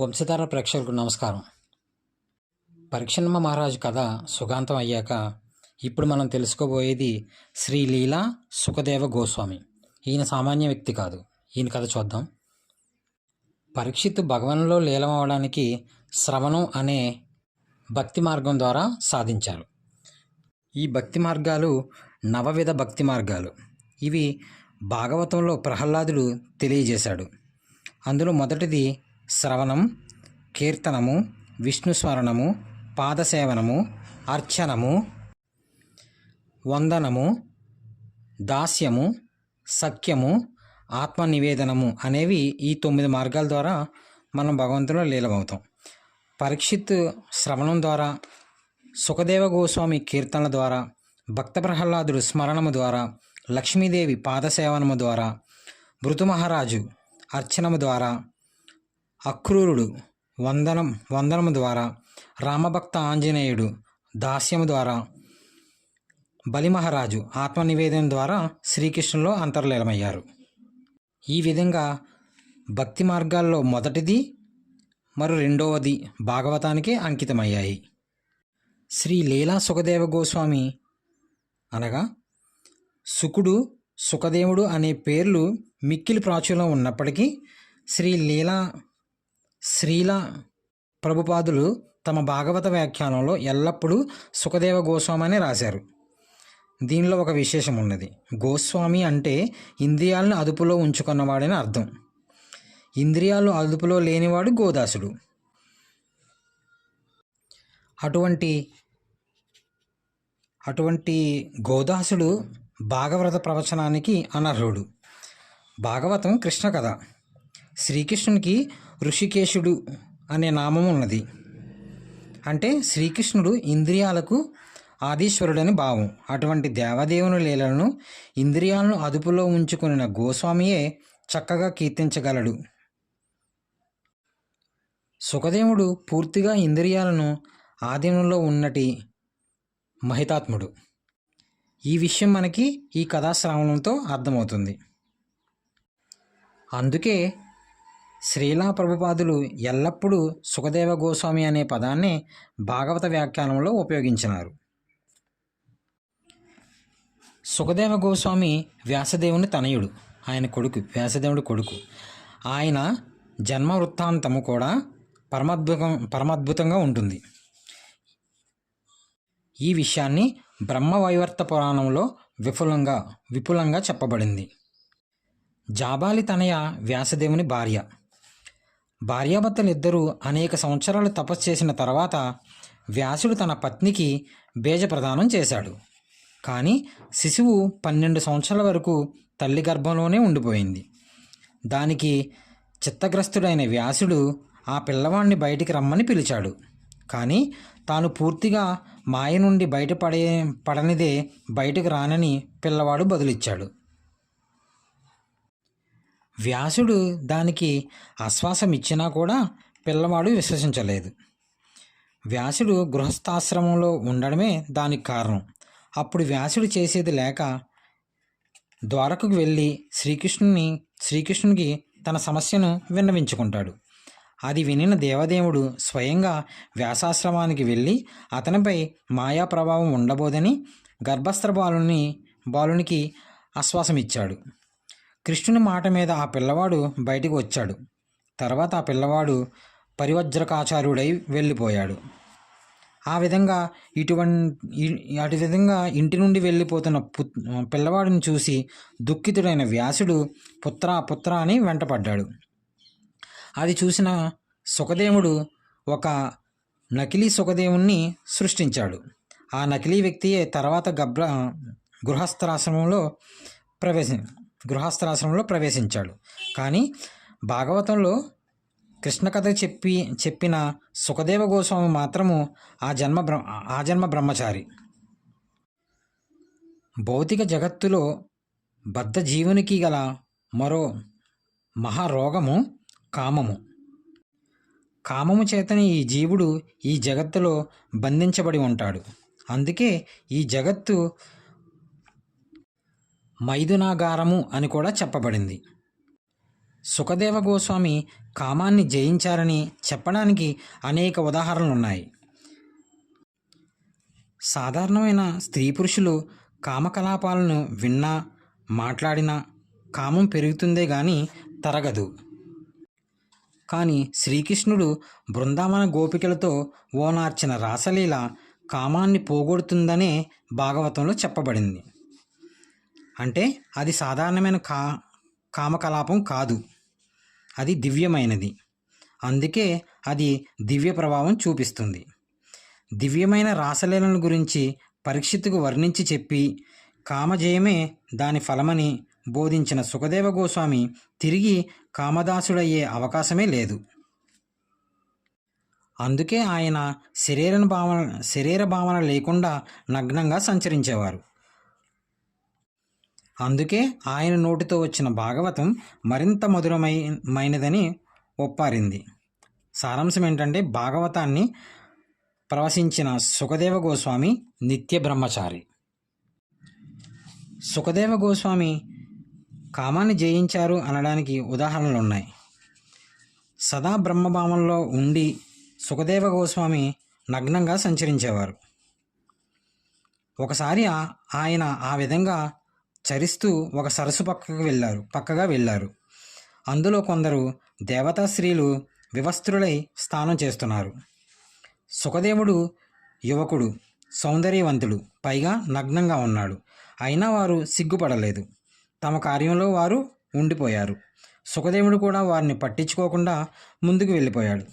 వంశధార ప్రేక్షకులకు నమస్కారం. పరీక్షణమ్మ మహారాజు కథ సుగాంతం అయ్యాక ఇప్పుడు మనం తెలుసుకోబోయేది శ్రీ లీలా సుఖదేవ గోస్వామి. ఈయన సామాన్య వ్యక్తి కాదు. ఈయన కథ చూద్దాం. పరీక్షిత్ భగవన్లో లీలమవడానికి శ్రవణం అనే భక్తి మార్గం ద్వారా సాధించారు. ఈ భక్తి మార్గాలు నవవిధ భక్తి మార్గాలు. ఇవి భాగవతంలో ప్రహ్లాదుడు తెలియజేశాడు. అందులో మొదటిది శ్రవణం కీర్తనము విష్ణు స్మరణము పాదసేవనము అర్చనము వందనము దాస్యము సఖ్యము ఆత్మ నివేదనము అనేవి ఈ తొమ్మిది మార్గాల ద్వారా మనం భగవంతులో లీలమవుతాం. పరీక్షిత్ శ్రవణం ద్వారా సుఖదేవ గోస్వామి కీర్తనల ద్వారా భక్త ప్రహ్లాదుడు స్మరణము ద్వారా లక్ష్మీదేవి పాదసేవనము ద్వారా మృతు మహారాజు అర్చనము ద్వారా అక్రూరుడు వందనం వందనము ద్వారా రామభక్త ఆంజనేయుడు దాస్యము ద్వారా బలిమహారాజు ఆత్మనివేదన ద్వారా శ్రీకృష్ణులో అంతర్లీలమయ్యారు ఈ విధంగా భక్తి మార్గాల్లో మొదటిది మరి రెండవది భాగవతానికి అంకితమయ్యాయి. శ్రీ లీలా సుఖదేవ గోస్వామి అనగా సుకుడు సుఖదేవుడు అనే పేర్లు మిక్కిలి ప్రాచుర్యం ఉన్నప్పటికీ శ్రీ లీలా శ్రీల ప్రభుపాదులు తమ భాగవత వ్యాఖ్యానంలో ఎల్లప్పుడూ సుఖదేవ గోస్వామి అని రాశారు. దీనిలో ఒక విశేషం ఉన్నది. గోస్వామి అంటే ఇంద్రియాలను అదుపులో ఉంచుకున్నవాడని అర్థం. ఇంద్రియాలు అదుపులో లేనివాడు గోదాసుడు. అటువంటి అటువంటి గోదాసుడు భాగవత ప్రవచనానికి అనర్హుడు. భాగవతం కృష్ణ కథ. శ్రీకృష్ణునికి ఋషికేశుడు అనే నామం ఉన్నది అంటే శ్రీకృష్ణుడు ఇంద్రియాలకు ఆదీశ్వరుడని భావం. అటువంటి దేవదేవుని లీలలను ఇంద్రియాలను అదుపులో ఉంచుకున్న గోస్వామియే చక్కగా కీర్తించగలడు. సుఖదేవుడు పూర్తిగా ఇంద్రియాలను ఆధీనంలో ఉన్నటి మహితాత్ముడు. ఈ విషయం మనకి ఈ కథాశ్రావణంతో అర్థమవుతుంది. అందుకే శ్రీలా ప్రభుపాదులు ఎల్లప్పుడూ సుఖదేవ గోస్వామి అనే పదాన్ని భాగవత వ్యాఖ్యానంలో ఉపయోగించినారు. సుఖదేవ గోస్వామి వ్యాసదేవుని తనయుడు. ఆయన కొడుకు వ్యాసదేవుడి కొడుకు. ఆయన జన్మ వృత్తాంతము కూడా పరమద్భుతం పరమద్భుతంగా ఉంటుంది. ఈ విషయాన్ని బ్రహ్మవైవర్త పురాణంలో విపులంగా విపులంగా చెప్పబడింది. జాబాలి తనయ వ్యాసదేవుని భార్య. భార్యాభర్తలిద్దరూ అనేక సంవత్సరాలు తపస్సు చేసిన తర్వాత వ్యాసుడు తన పత్నికి బేజ ప్రదానం చేశాడు. కానీ శిశువు పన్నెండు సంవత్సరాల వరకు తల్లి గర్భంలోనే ఉండిపోయింది. దానికి చిత్తగ్రస్తుడైన వ్యాసుడు ఆ పిల్లవాడిని బయటికి రమ్మని పిలిచాడు. కానీ తాను పూర్తిగా మాయ నుండి బయటపడే పడనిదే బయటకు రానని పిల్లవాడు బదులిచ్చాడు. వ్యాసుడు దానికి ఆశ్వాసం ఇచ్చినా కూడా పిల్లవాడు విశ్వసించలేదు. వ్యాసుడు గృహస్థాశ్రమంలో ఉండడమే దానికి కారణం. అప్పుడు వ్యాసుడు చేసేది లేక ద్వారకకు వెళ్ళి శ్రీకృష్ణుని శ్రీకృష్ణునికి తన సమస్యను విన్నవించుకుంటాడు. అది వినిన దేవదేవుడు స్వయంగా వ్యాసాశ్రమానికి వెళ్ళి అతనిపై మాయా ప్రభావం ఉండబోదని గర్భస్థ బాలుని బాలునికి ఆశ్వాసం ఇచ్చాడు కృష్ణుని మాట మీద ఆ పిల్లవాడు బయటికి వచ్చాడు. తర్వాత ఆ పిల్లవాడు పరివజ్రకాచార్యుడై వెళ్ళిపోయాడు. ఆ విధంగా ఇటువంటి అటు విధంగా ఇంటి నుండి వెళ్ళిపోతున్న పు పిల్లవాడిని చూసి దుఃఖితుడైన వ్యాసుడు పుత్ర పుత్ర అని వెంటపడ్డాడు. అది చూసిన సుఖదేవుడు ఒక నకిలీ సుఖదేవుణ్ణి సృష్టించాడు. ఆ నకిలీ వ్యక్తియే తర్వాత గబ్ర గృహస్థాశ్రమంలో ప్రవేశ గృహస్థాశ్రమంలో ప్రవేశించాడు. కానీ భాగవతంలో కృష్ణ కథ చెప్పి చెప్పిన సుఖదేవ గోస్వామి మాత్రము ఆ జన్మ బ్ర ఆ జన్మ బ్రహ్మచారి. భౌతిక జగత్తులో బద్ధ జీవునికి గల మరో మహారోగము కామము. కామము చేతని ఈ జీవుడు ఈ జగత్తులో బంధించబడి ఉంటాడు. అందుకే ఈ జగత్తు మైదునాగారము అని కూడా చెప్పబడింది. సుఖదేవ గోస్వామి కామాన్ని జయించారని చెప్పడానికి అనేక ఉదాహరణలు ఉన్నాయి సాధారణమైన స్త్రీ పురుషులు కామకలాపాలను విన్నా మాట్లాడినా కామం పెరుగుతుందే గాని తరగదు. కానీ శ్రీకృష్ణుడు బృందావన గోపికలతో ఓనార్చిన రాసలీల కామాన్ని పోగొడుతుందనే భాగవతంలో చెప్పబడింది. అంటే అది సాధారణమైన కా కామకలాపం కాదు. అది దివ్యమైనది. అందుకే అది దివ్య ప్రభావం చూపిస్తుంది. దివ్యమైన రాసలీలను గురించి పరీక్షిత్తుకు వర్ణించి చెప్పి కామజయమే దాని ఫలమని బోధించిన సుఖదేవ గోస్వామి తిరిగి కామదాసుడయ్యే అవకాశమే లేదు. అందుకే ఆయన శరీర భావన శరీర భావన లేకుండా నగ్నంగా సంచరించేవారు. అందుకే ఆయన నోటితో వచ్చిన భాగవతం మరింత మధురమైనదని ఒప్పారింది. సారాంశం ఏంటంటే భాగవతాన్ని ప్రవశించిన సుఖదేవ గోస్వామి నిత్య బ్రహ్మచారి. సుఖదేవ గోస్వామి కామాన్ని జయించారు అనడానికి ఉదాహరణలు ఉన్నాయి సదా బ్రహ్మభావంలో ఉండి సుఖదేవ గోస్వామి నగ్నంగా సంచరించేవారు. ఒకసారి ఆయన ఆ విధంగా చరిస్తూ ఒక సరస్సు పక్కకు వెళ్ళారు పక్కగా వెళ్ళారు. అందులో కొందరు దేవతా స్త్రీలు వివస్త్రులై స్నానం చేస్తున్నారు. సుఖదేవుడు యువకుడు సౌందర్యవంతుడు పైగా నగ్నంగా ఉన్నాడు. అయినా వారు సిగ్గుపడలేదు. తమ కార్యంలో వారు ఉండిపోయారు. సుఖదేవుడు కూడా వారిని పట్టించుకోకుండా ముందుకు వెళ్ళిపోయాడు.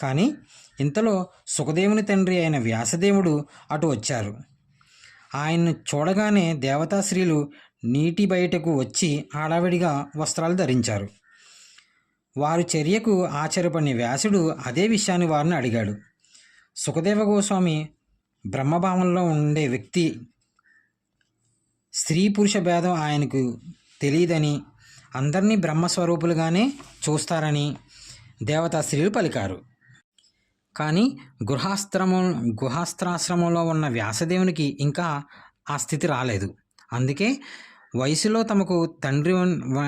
కానీ ఇంతలో సుఖదేవుని తండ్రి అయిన వ్యాసదేవుడు అటు వచ్చారు. ఆయన్ను చూడగానే దేవతాశ్రీలు నీటి బయటకు వచ్చి హడావిడిగా వస్త్రాలు ధరించారు. వారి చర్యకు ఆశ్చర్యపడిన వ్యాసుడు అదే విషయాన్ని వారిని అడిగాడు. సుఖదేవ గోస్వామి బ్రహ్మభావంలో ఉండే వ్యక్తి స్త్రీ పురుష భేదం ఆయనకు తెలియదని అందరినీ బ్రహ్మస్వరూపులుగానే చూస్తారని దేవతా స్త్రీలు పలికారు. కానీ గృహాస్త్రము గుహాస్త్రాశ్రమంలో ఉన్న వ్యాసదేవునికి ఇంకా ఆ స్థితి రాలేదు. అందుకే వయసులో తమకు తండ్రి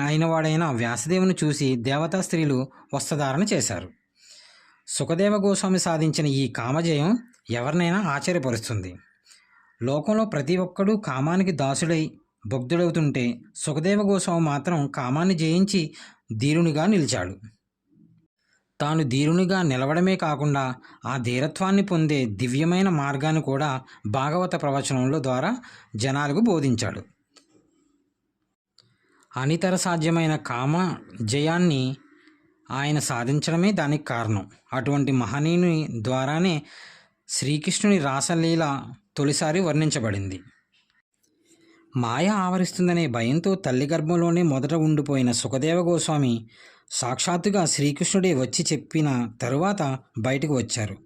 అయినవాడైన వ్యాసదేవుని చూసి దేవతా స్త్రీలు వస్త్రధారణ చేశారు. సుఖదేవ గోస్వామి సాధించిన ఈ కామజయం ఎవరినైనా ఆశ్చర్యపరుస్తుంది. లోకంలో ప్రతి ఒక్కడూ కామానికి దాసుడై భక్తుడవుతుంటే సుఖదేవ గోస్వామి మాత్రం కామాన్ని జయించి ధీరునిగా నిలిచాడు. తాను ధీరునిగా నిలవడమే కాకుండా ఆ ధీరత్వాన్ని పొందే దివ్యమైన మార్గాన్ని కూడా భాగవత ప్రవచనంలో ద్వారా జనాలకు బోధించాడు. అనితర సాధ్యమైన కామ జయాన్ని ఆయన సాధించడమే దానికి కారణం. అటువంటి మహనీయుని ద్వారానే శ్రీకృష్ణుని రాసలీల తొలిసారి వర్ణించబడింది. మాయ ఆవరిస్తుందనే భయంతో తల్లి గర్భంలోనే మొదట ఉండిపోయిన సుఖదేవ గోస్వామి సాక్షాత్తుగా శ్రీకృష్ణుడే వచ్చి చెప్పిన తరువాత బయటకు వచ్చారు.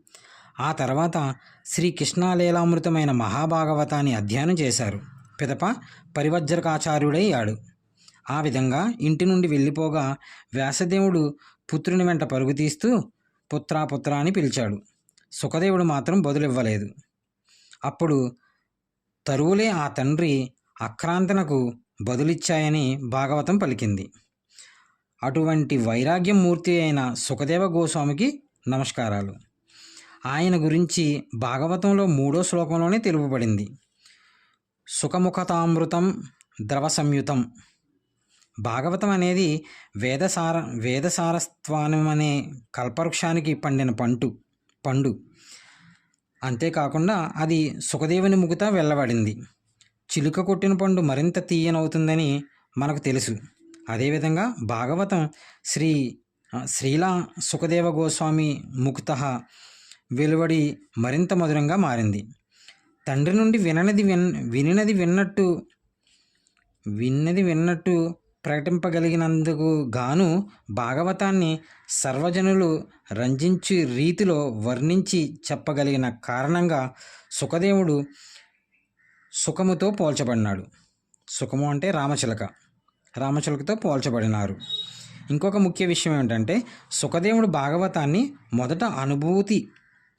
ఆ తర్వాత శ్రీకృష్ణాలీలామృతమైన మహాభాగవతాన్ని అధ్యయనం చేశారు. పిదప పరివజ్రకాచార్యుడయ్యాడు. ఆ విధంగా ఇంటి నుండి వెళ్ళిపోగా వ్యాసదేవుడు పుత్రుని వెంట పరుగు తీస్తూ పుత్రా పుత్రా అని పిలిచాడు. సుఖదేవుడు మాత్రం బదులివ్వలేదు. అప్పుడు తరువులే ఆ తండ్రి అక్రాంతనకు బదులిచ్చాయని భాగవతం పలికింది. అటువంటి వైరాగ్యం మూర్తి అయిన సుఖదేవ గోస్వామికి నమస్కారాలు. ఆయన గురించి భాగవతంలో మూడో శ్లోకంలోనే తెలుపబడింది. సుఖముఖతామృతం ద్రవ సంయుతం భాగవతం అనేది వేదసార వేదసారస్వానం అనే కల్పవృక్షానికి పండిన పంటు పండు. అంతేకాకుండా అది సుఖదేవుని ముగుతా వెళ్ళబడింది చిలుక కొట్టిన పండు మరింత తీయనవుతుందని మనకు తెలుసు. అదేవిధంగా భాగవతం శ్రీ శ్రీలా సుఖదేవ గోస్వామి ముక్త వెలువడి మరింత మధురంగా మారింది. తండ్రి నుండి విననిది విన్ వినినది విన్నట్టు విన్నది విన్నట్టు ప్రకటింపగలిగినందుకు గాను భాగవతాన్ని సర్వజనులు రంజించు రీతిలో వర్ణించి చెప్పగలిగిన కారణంగా సుఖదేవుడు సుఖముతో పోల్చబడినాడు. సుఖము అంటే రామచిలక. రామచిలకతో పోల్చబడినారు. ఇంకొక ముఖ్య విషయం ఏమిటంటే సుఖదేవుడు భాగవతాన్ని మొదట అనుభూతి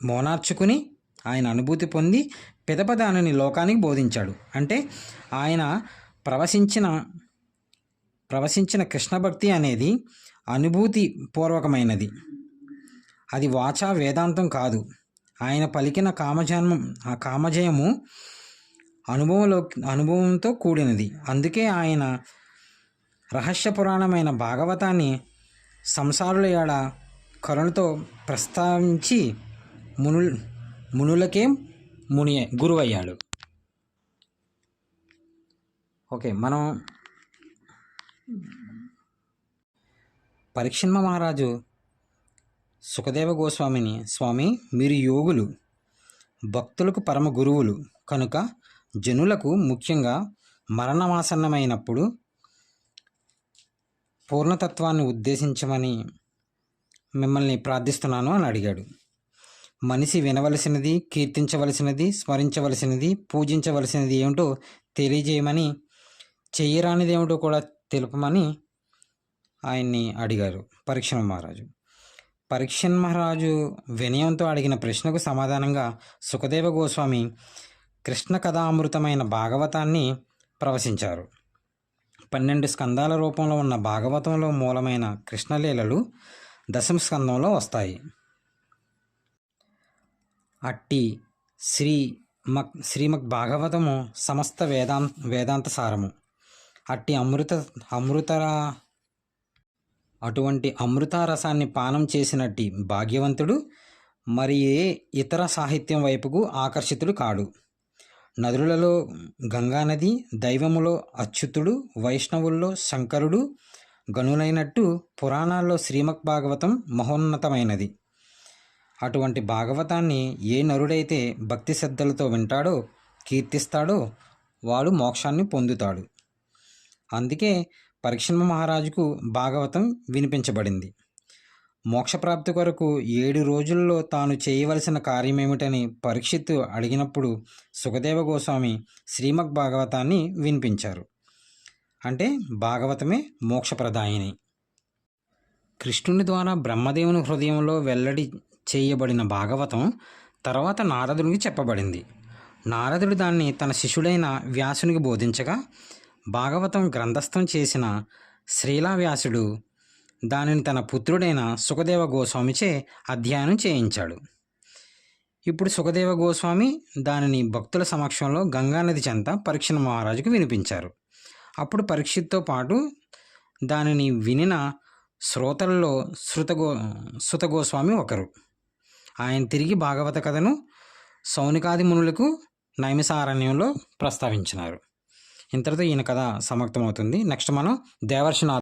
మోనార్చుకుని ఆయన అనుభూతి పొంది పిదప దానిని లోకానికి బోధించాడు. అంటే ఆయన ప్రవశించిన ప్రవశించిన కృష్ణ భక్తి అనేది అనుభూతి పూర్వకమైనది. అది వాచా వేదాంతం కాదు. ఆయన పలికిన కామజన్మం ఆ కామజయము అనుభవంలో అనుభవంతో కూడినది. అందుకే ఆయన రహస్య పురాణమైన భాగవతాన్ని సంసారుల ఏడ కరుణతో ప్రస్తావించి మును మునులకే ముని గురువయ్యాడు. ఓకే మనం పరీక్షన్మ మహారాజు సుఖదేవ గోస్వామిని స్వామి మీరు యోగులు భక్తులకు పరమ గురువులు. కనుక జనులకు ముఖ్యంగా మరణమాసన్నమైనప్పుడు పూర్ణతత్వాన్ని ఉద్దేశించమని మిమ్మల్ని ప్రార్థిస్తున్నాను అని అడిగాడు. మనిషి వినవలసినది కీర్తించవలసినది స్మరించవలసినది పూజించవలసినది ఏమిటో తెలియజేయమని చేయరానిదేమిటో కూడా తెలుపమని ఆయన్ని అడిగారు పరీక్షణ మహారాజు. పరీక్షన్ మహారాజు వినయంతో అడిగిన ప్రశ్నకు సమాధానంగా సుఖదేవ గోస్వామి కృష్ణ కథామృతమైన భాగవతాన్ని ప్రవశించారు. పన్నెండు స్కందాల రూపంలో ఉన్న భాగవతంలో మూలమైన కృష్ణలీలలు దశమ స్కందంలో వస్తాయి. అట్టి శ్రీ మక్ శ్రీమద్ భాగవతము సమస్త వేదాం వేదాంత సారము. అట్టి అమృత అమృత అటువంటి అమృతారసాన్ని పానం చేసినట్టి భాగ్యవంతుడు మరి ఏ ఇతర సాహిత్యం వైపుకు ఆకర్షితుడు కాడు. నదులలో గంగానది దైవములో అచ్యుతుడు వైష్ణవుల్లో శంకరుడు గనులైనట్టు పురాణాల్లో శ్రీమద్ భాగవతం మహోన్నతమైనది. అటువంటి భాగవతాన్ని ఏ నరుడైతే భక్తి శ్రద్ధలతో వింటాడో కీర్తిస్తాడో వాడు మోక్షాన్ని పొందుతాడు. అందుకే పరీక్షణ మహారాజుకు భాగవతం వినిపించబడింది. మోక్షప్రాప్తి కొరకు ఏడు రోజుల్లో తాను చేయవలసిన కార్యమేమిటని పరీక్షిత్తు అడిగినప్పుడు సుఖదేవ గోస్వామి శ్రీమద్ భాగవతాన్ని వినిపించారు. అంటే భాగవతమే మోక్షప్రదాయిని. కృష్ణుని ద్వారా బ్రహ్మదేవుని హృదయంలో వెల్లడి చేయబడిన భాగవతం తర్వాత నారదునికి చెప్పబడింది. నారదుడు దాన్ని తన శిష్యుడైన వ్యాసునికి బోధించగా భాగవతం గ్రంథస్థం చేసిన శ్రీలా వ్యాసుడు దానిని తన పుత్రుడైన సుఖదేవ గోస్వామిచే అధ్యయనం చేయించాడు. ఇప్పుడు సుఖదేవ గోస్వామి దానిని భక్తుల సమక్షంలో గంగానది చెంత పరీక్షణ మహారాజుకు వినిపించారు. అప్పుడు పరీక్షిత్తో పాటు దానిని వినిన శ్రోతల్లో శృతగో శృతగోస్వామి ఒకరు. ఆయన తిరిగి భాగవత కథను సౌనికాది మునులకు నైమిసారణ్యంలో ప్రస్తావించినారు. ఇంతటితో ఈయన కథ సమాప్తమవుతుంది. నెక్స్ట్ మనం దేవర్షి